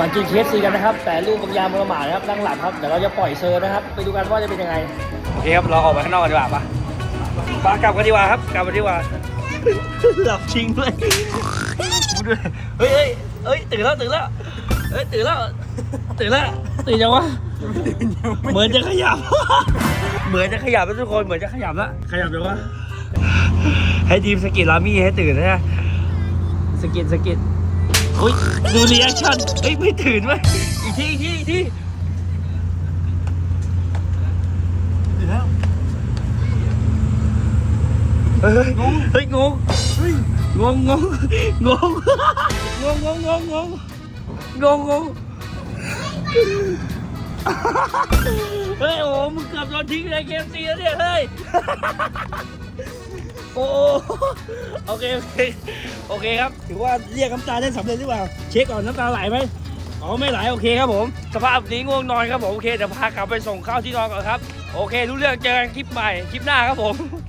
มากินเคสซีกันนะครับ แต่ลูกบางยามประมาทนะครับนั่งหลับครับเดี๋ยวเราจะปล่อยเซอร์นะครับ ไปดูกันว่าจะเป็นยังไง โอเคครับ เราออกไปข้างนอกกันดีกว่าปะปะกลับกันดีกว่าครับ กลับกันดีกว่า หลับชิงด้วยเฮ้ยเฮ้ยเฮ้ยตื่นแล้วตื่นแล้วเฮ้ยตื่นแล้วตื่นแล้วตื่นยังวะเหมือนจะขยับ เหมือนจะขยับแล้วทุกคนเหมือนจะขยับแล้วขยับยังวะให้ทีมสกิดลามี่ให้ตื่นนะฮะสกิดสกิด อุ้ยดูรีแอคชั่นเฮ้ยไม่ตื่นเว้ยอีกทีอีกทีอีกทีตื่นแล้วเฮ้ยเฮ้ยงงงงงงงงงงงงงงงงงงงเฮ้ยโอ้มึงเกือบโดนทิ้งในเกมซีแล้วเนี่ยเฮ้ยโอ้ โอเค โอเค โอเคครับ ถือว่าเรียกน้ำตาได้สำเร็จหรือเปล่า เช็คก่อนน้ำตาไหลไหมอ๋อไม่ไหลโอเคครับผม สภาพนี้ง่วงนอนครับผม โอเคเดี๋ยวพากลับไปส่งข้าวที่นอนก่อนครับ โอเค รู้เรื่องเจอกันคลิปใหม่ คลิปหน้าครับผม